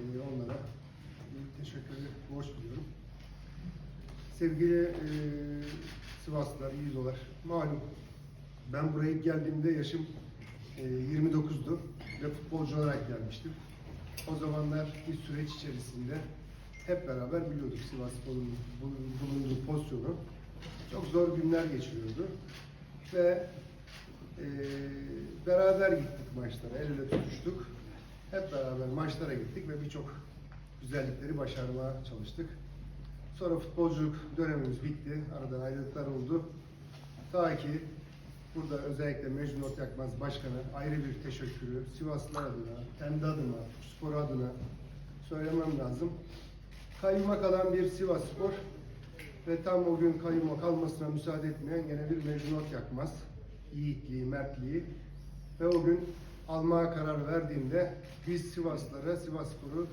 e, onlara teşekkürü borç biliyorum. Sevgili e, Sivaslılar, İyizolar, malum ben buraya geldiğimde yaşım e, 29'du ve futbolcu olarak gelmiştim. O zamanlar bir süreç içerisinde hep beraber biliyorduk Sivas bulunduğu pozisyonu. Çok zor günler geçiriyordu ve e, beraber gittik maçlara, el ele tutuştuk. Hep beraber maçlara gittik ve birçok güzellikleri başarmaya çalıştık. Sonra futbolculuk dönemimiz bitti. Aradan ayrılıklar oldu. Ta ki burada özellikle Mecnun Otyakmaz Başkan'a ayrı bir teşekkürü Sivaslılar adına, kendi adıma, spor adına söylemem lazım. Kayyuma kalan bir Sivas Spor ve tam o gün kayyuma kalmasına müsaade etmeyen gene bir Mecnun Otyakmaz yiğitliği, mertliği ve o gün almaya karar verdiğimde biz Sivaslara, Sivas Spor'u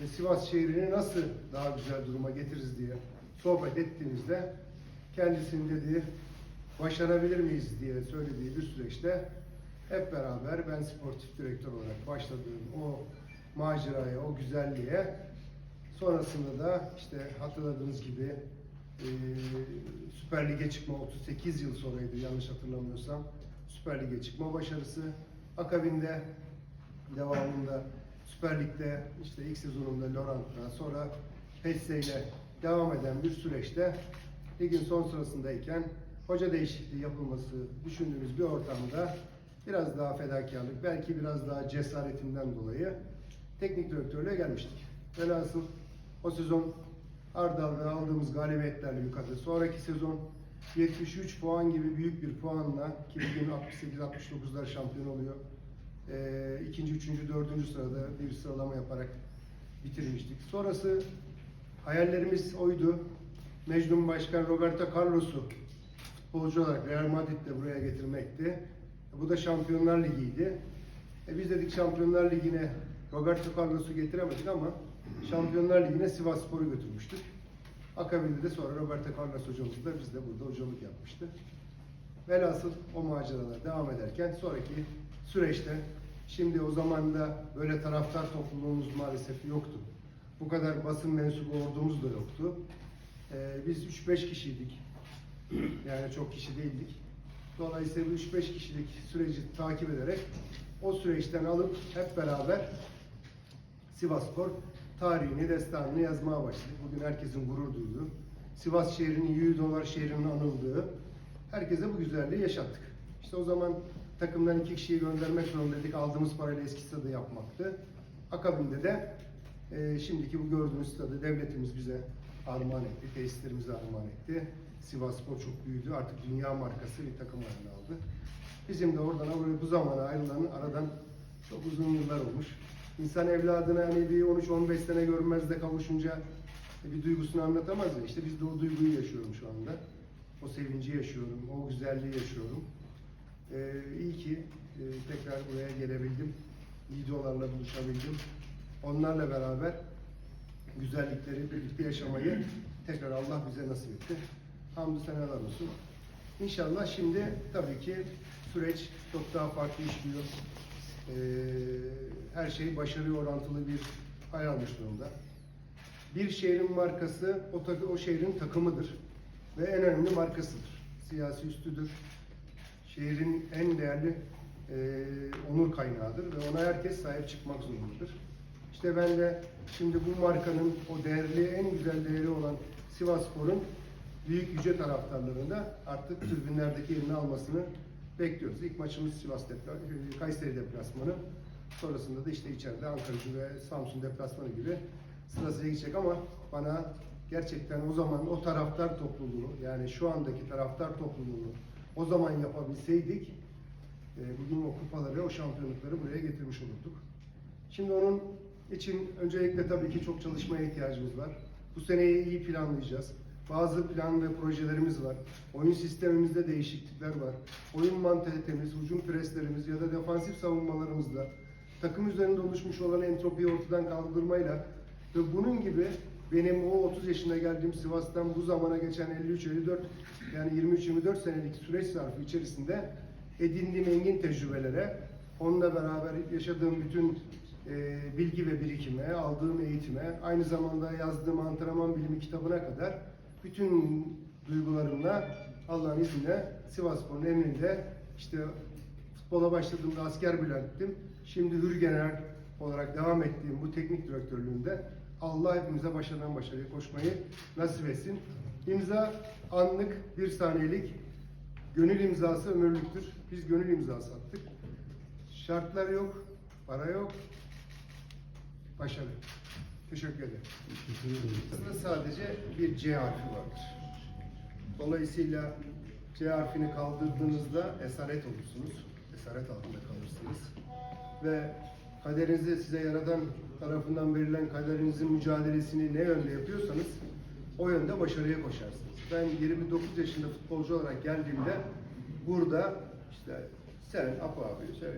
ve Sivas şehrini nasıl daha güzel duruma getiririz diye sohbet ettiğimizde kendisinin dediği başarabilir miyiz diye söylediği bir süreçte hep beraber ben sportif direktör olarak başladığım o maceraya, o güzelliğe sonrasında da işte hatırladığınız gibi Süper Lig'e çıkma 38 yıl sonraydı yanlış hatırlamıyorsam. Süper Lig'e çıkma başarısı. Akabinde devamında Süper Lig'de işte ilk sezonunda Laurent'la sonra Hesse ile devam eden bir süreçte ligin son sırasındayken hoca değişikliği yapılması düşündüğümüz bir ortamda biraz daha fedakarlık, belki biraz daha cesaretimden dolayı teknik direktörlüğe gelmiştik. Velhasıl o sezon Ardal ve aldığımız galibiyetlerle yukarıda. Sonraki sezon 73 puan gibi büyük bir puanla ki bugün 68-69'lar şampiyon oluyor. Ee, ikinci, üçüncü, dördüncü sırada bir sıralama yaparak bitirmiştik. Sonrası hayallerimiz oydu. Mecnun Başkan Roberto Carlos'u futbolcu olarak Real Madrid'de buraya getirmekti. Bu da Şampiyonlar Ligi'ydi. E biz dedik Şampiyonlar Ligi'ne Roberto Carlos'u getiremedik ama Şampiyonlar Ligi'ne Sivas Spor'u götürmüştük. Akabinde de sonra Roberto Carlos hocamız da bizde burada hocalık yapmıştı. Velhasıl o maceralar devam ederken sonraki süreçte şimdi o zaman da böyle taraftar topluluğumuz maalesef yoktu. Bu kadar basın mensubu ordumuz da yoktu. Ee, biz 3-5 kişiydik. Yani çok kişi değildik. Dolayısıyla bu 3-5 kişilik süreci takip ederek o süreçten alıp hep beraber Sivaspor tarihini, destanını yazmaya başladık. Bugün herkesin gurur duyduğu, Sivas şehrinin, Yüğü Dolar şehrinin anıldığı, herkese bu güzelliği yaşattık. İşte o zaman takımdan iki kişiyi göndermek zorundaydık. Aldığımız parayla eski stadı yapmaktı. Akabinde de e, şimdiki bu gördüğünüz stadı devletimiz bize armağan etti, tesislerimize armağan etti. Sivas Spor çok büyüdü. Artık dünya markası bir takım haline aldı. Bizim de oradan bu zamana ayrılan aradan çok uzun yıllar olmuş. İnsan evladına hani bir 13-15 sene görmezde kavuşunca bir duygusunu anlatamaz ya. İşte biz de o duyguyu yaşıyorum şu anda. O sevinci yaşıyorum, o güzelliği yaşıyorum. Ee, iyi ki e, tekrar buraya gelebildim. İdolarla buluşabildim. Onlarla beraber güzellikleri birlikte yaşamayı tekrar Allah bize nasip etti. Hamdü seneler olsun. İnşallah şimdi tabii ki süreç çok daha farklı işliyor. Ee, her şey başarı orantılı bir hal almış durumda. Bir şehrin markası o, o şehrin takımıdır ve en önemli markasıdır. Siyasi üstüdür. Şehrin en değerli e, onur kaynağıdır ve ona herkes sahip çıkmak zorundadır. İşte ben de şimdi bu markanın o değerli, en güzel değeri olan Sivasspor'un büyük yüce taraftarlarında artık tribünlerdeki yerini almasını bekliyoruz. İlk maçımız Sivas depla e, Kayseri deplasmanı. Sonrasında da işte içeride Ankara'cı ve Samsun deplasmanı gibi sırasıyla gidecek ama bana gerçekten o zaman o taraftar topluluğu yani şu andaki taraftar topluluğunu o zaman yapabilseydik e, bugün o kupaları, o şampiyonlukları buraya getirmiş olurduk. Şimdi onun için öncelikle tabii ki çok çalışmaya ihtiyacımız var. Bu seneyi iyi planlayacağız. Bazı plan ve projelerimiz var. Oyun sistemimizde değişiklikler var. Oyun mantalitemiz, hücum preslerimiz ya da defansif savunmalarımızda takım üzerinde oluşmuş olan entropiyi ortadan kaldırmayla ve bunun gibi benim o 30 yaşında geldiğim Sivas'tan bu zamana geçen 53-54 yani 23-24 senelik süreç zarfı içerisinde edindiğim engin tecrübelere, onunla beraber yaşadığım bütün e, bilgi ve birikime, aldığım eğitime, aynı zamanda yazdığım antrenman bilimi kitabına kadar bütün duygularımla Allah'ın izniyle Sivasspor'un emrinde işte futbola başladığımda asker Bülent'tim. Şimdi Hür General olarak devam ettiğim bu teknik direktörlüğünde Allah hepimize başarıdan başarıya koşmayı nasip etsin. İmza anlık, bir saniyelik, gönül imzası ömürlüktür. Biz gönül imzası attık. Şartlar yok, para yok, başarı. Teşekkür ederim. Aslında sadece bir C harfi vardır. Dolayısıyla C harfini kaldırdığınızda esaret olursunuz. Esaret altında kalırsınız. Ve kaderinizi size yaradan tarafından verilen kaderinizin mücadelesini ne yönde yapıyorsanız o yönde başarıya koşarsınız. Ben 29 yaşında futbolcu olarak geldiğimde burada işte sen, Apo abi, sen,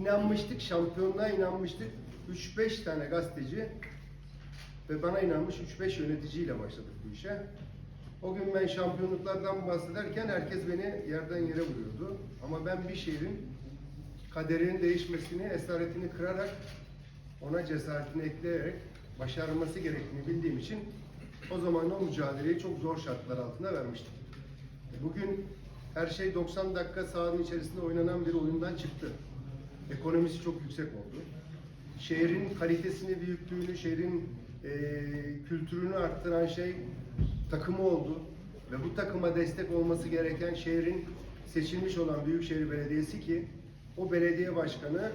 inanmıştık, şampiyonluğa inanmıştık. 3-5 tane gazeteci ve bana inanmış 3-5 yöneticiyle başladık bu işe. O gün ben şampiyonluklardan bahsederken herkes beni yerden yere vuruyordu. Ama ben bir şehrin kaderinin değişmesini, esaretini kırarak, ona cesaretini ekleyerek başarılması gerektiğini bildiğim için o zaman o mücadeleyi çok zor şartlar altında vermiştim. Bugün her şey 90 dakika sahanın içerisinde oynanan bir oyundan çıktı. Ekonomisi çok yüksek oldu. Şehrin kalitesini, büyüklüğünü, şehrin eee, kültürünü arttıran şey takımı oldu. Ve bu takıma destek olması gereken şehrin seçilmiş olan Büyükşehir Belediyesi ki o belediye başkanı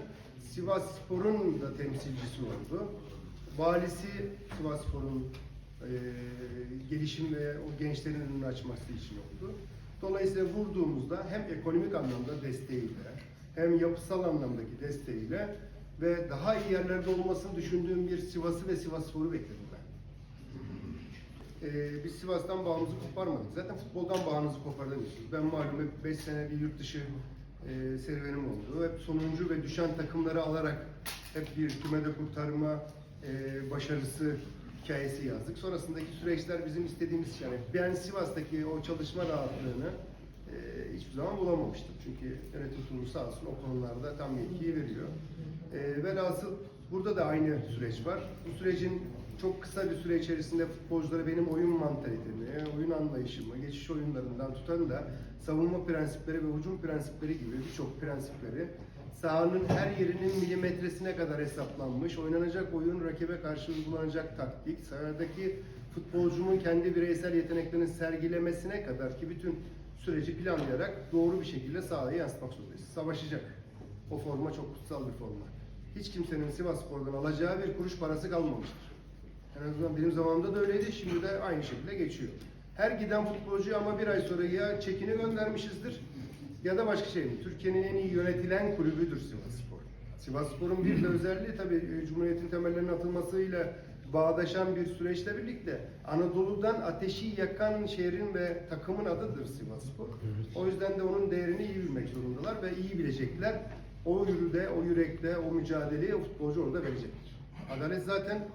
Sivas Spor'un da temsilcisi oldu. Valisi Sivas Spor'un eee, gelişim ve o gençlerin önünü açması için oldu. Dolayısıyla vurduğumuzda hem ekonomik anlamda desteğiyle hem yapısal anlamdaki desteğiyle ve daha iyi yerlerde olmasını düşündüğüm bir Sivas'ı ve Sivas Spor'u bekledim ben. Ee, biz Sivas'tan bağımızı koparmadık. Zaten futboldan bağımızı kopardığımız Ben malum hep 5 sene bir yurt dışı e, serüvenim oldu. Hep sonuncu ve düşen takımları alarak hep bir kümede kurtarma e, başarısı hikayesi yazdık. Sonrasındaki süreçler bizim istediğimiz yani ben Sivas'taki o çalışma rahatlığını hiçbir zaman bulamamıştım. Çünkü yönetim kurulu sağ olsun o konularda tam yetkiyi veriyor. E, velhasıl burada da aynı süreç var. Bu sürecin çok kısa bir süre içerisinde futbolculara benim oyun mantalitemi, oyun anlayışımı, geçiş oyunlarından tutan da savunma prensipleri ve hücum prensipleri gibi birçok prensipleri sahanın her yerinin milimetresine kadar hesaplanmış, oynanacak oyun, rakibe karşı uygulanacak taktik, sahadaki futbolcunun kendi bireysel yeteneklerini sergilemesine kadar ki bütün süreci planlayarak doğru bir şekilde sahaya yansıtmak zorundayız. Savaşacak. O forma çok kutsal bir forma. Hiç kimsenin Sivas Spor'dan alacağı bir kuruş parası kalmamıştır. En azından benim zamanımda da öyleydi, şimdi de aynı şekilde geçiyor. Her giden futbolcuyu ama bir ay sonra ya çekini göndermişizdir ya da başka şey mi? Türkiye'nin en iyi yönetilen kulübüdür Sivasspor. Sivasspor'un bir de özelliği tabii e, Cumhuriyet'in temellerinin atılmasıyla bağdaşan bir süreçle birlikte Anadolu'dan ateşi yakan şehrin ve takımın adıdır Sivasspor. O yüzden de onun değerini iyi bilmek zorundalar ve iyi bilecekler. O yürüde, o yürekte, o mücadeleyi o futbolcu orada verecektir. Adalet zaten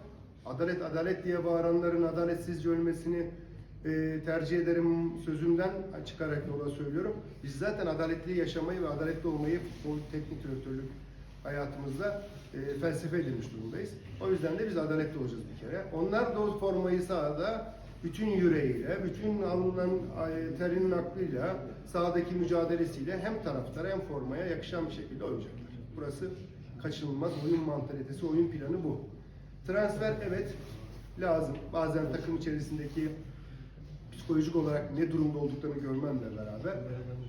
adalet adalet diye bağıranların adaletsizce ölmesini e, tercih ederim sözümden çıkarak yola söylüyorum. Biz zaten adaletli yaşamayı ve adaletli olmayı futbol teknik direktörlük hayatımızda e, felsefe edilmiş durumdayız. O yüzden de biz adaletli olacağız bir kere. Onlar da o formayı sahada bütün yüreğiyle, bütün alınan e, terinin aklıyla, sahadaki mücadelesiyle hem taraftara hem formaya yakışan bir şekilde oynayacaklar. Burası kaçınılmaz oyun mantalitesi, oyun planı bu. Transfer evet lazım. Bazen takım içerisindeki psikolojik olarak ne durumda olduklarını görmemle beraber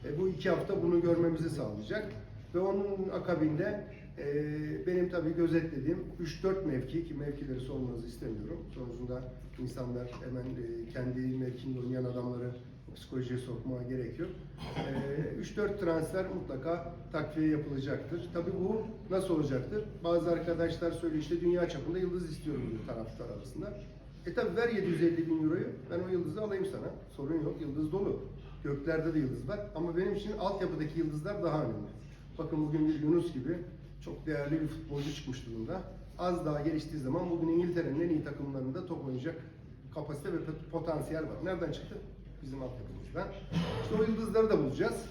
e, bu iki hafta bunu görmemizi sağlayacak. Ve onun akabinde e, benim tabii gözetlediğim 3-4 mevki ki mevkileri sormanızı istemiyorum. Sonucunda insanlar hemen e, kendi mevkinde oynayan adamları psikolojiye sokmaya gerek yok. E, 3-4 transfer mutlaka takviye yapılacaktır. Tabii bu nasıl olacaktır? Bazı arkadaşlar söylüyor işte dünya çapında yıldız istiyorum diyor taraftar arasında. E tabi ver 750 bin euroyu, ben o yıldızı alayım sana. Sorun yok, yıldız dolu. Göklerde de yıldız var ama benim için altyapıdaki yıldızlar daha önemli. Bakın bugün bir Yunus gibi çok değerli bir futbolcu çıkmış durumda. Az daha geliştiği zaman bugün İngiltere'nin en iyi takımlarında top oynayacak kapasite ve potansiyel var. Nereden çıktı? Bizim altyapımızdan. İşte o yıldızları da bulacağız.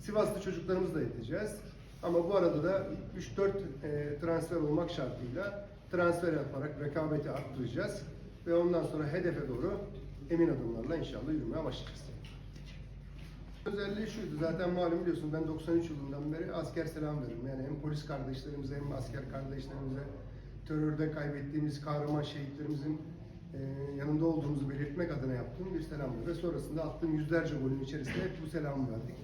Sivaslı çocuklarımızı da ekleyeceğiz. Ama bu arada da 3-4 e, transfer olmak şartıyla transfer yaparak rekabeti arttıracağız. Ve ondan sonra hedefe doğru emin adımlarla inşallah yürümeye başlayacağız. Özelliği şuydu, zaten malum biliyorsun ben 93 yılından beri asker selam veririm. Yani hem polis kardeşlerimize hem asker kardeşlerimize terörde kaybettiğimiz kahraman şehitlerimizin e, yanında olduğumuzu belirtmek adına yaptığım bir selamdı. Ve sonrasında attığım yüzlerce golün içerisinde hep bu selamı verdik.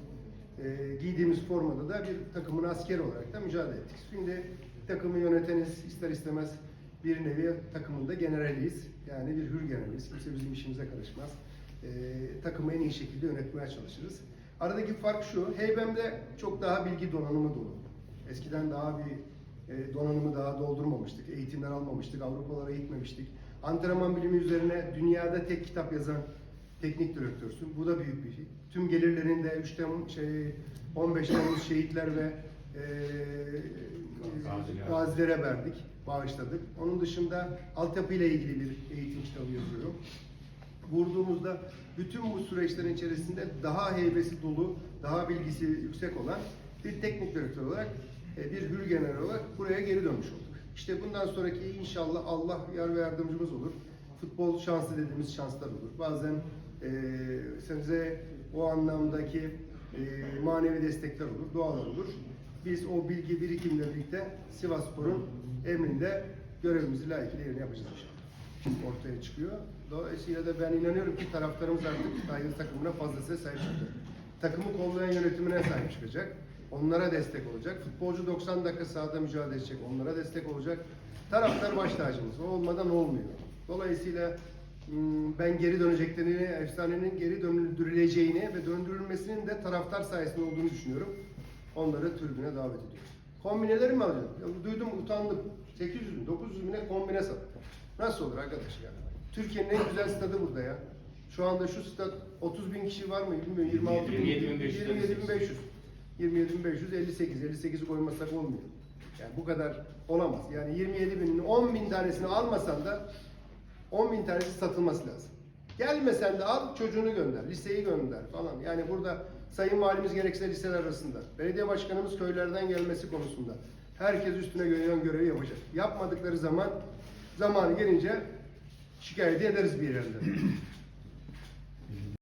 E, giydiğimiz formada da bir takımın askeri olarak da mücadele ettik. Şimdi takımı yöneteniz ister istemez bir nevi takımında generaliyiz. Yani bir hür generaliyiz. Kimse bizim işimize karışmaz. E, takımı en iyi şekilde yönetmeye çalışırız. Aradaki fark şu, Heybem'de çok daha bilgi donanımı dolu. Eskiden daha bir e, donanımı daha doldurmamıştık, eğitimler almamıştık, Avrupalara gitmemiştik. Antrenman bilimi üzerine dünyada tek kitap yazan teknik direktörsün. Bu da büyük bir şey. Tüm gelirlerini de 3 Temmuz, şey, 15 Temmuz şehitler ve e, Gaziler. gazilere verdik, bağışladık. Onun dışında altyapı ile ilgili bir eğitim kitabı yazıyorum vurduğumuzda bütün bu süreçlerin içerisinde daha heybesi dolu, daha bilgisi yüksek olan bir teknik direktör olarak, e, bir hür general olarak buraya geri dönmüş olduk. İşte bundan sonraki inşallah Allah yar ve yardımcımız olur. Futbol şansı dediğimiz şanslar olur. Bazen e, size o anlamdaki e, manevi destekler olur, dualar olur. Biz o bilgi birikimle birlikte Sivasspor'un emrinde görevimizi layıkıyla yerine yapacağız inşallah ortaya çıkıyor. Dolayısıyla da ben inanıyorum ki taraftarımız artık Aydın takımına fazlasıyla sahip çıkacak. Takımı kollayan yönetimine sahip çıkacak. Onlara destek olacak. Futbolcu 90 dakika sahada mücadele edecek. Onlara destek olacak. Taraftar baş tacımız. O olmadan olmuyor. Dolayısıyla hmm, ben geri döneceklerini, efsanenin geri döndürüleceğini ve döndürülmesinin de taraftar sayesinde olduğunu düşünüyorum. Onları tribüne davet ediyorum. Kombineleri mi? Ya duydum utandım. 800 bin, 900 bine kombine sattım. Nasıl olur arkadaş ya? Türkiye'nin en güzel stadı burada ya. Şu anda şu stat 30 bin kişi var mı bilmiyorum. 26 bin, 27.500, 27.500. 27.500, 58. 58'i koymasak olmuyor. Yani bu kadar olamaz. Yani 27 binin 10 bin tanesini almasan da 10 bin tanesi satılması lazım. Gelmesen de al çocuğunu gönder, liseyi gönder falan. Yani burada Sayın Valimiz gerekse liseler arasında, belediye başkanımız köylerden gelmesi konusunda herkes üstüne gören görevi yapacak. Yapmadıkları zaman zamanı gelince şikayet ederiz bir yerden.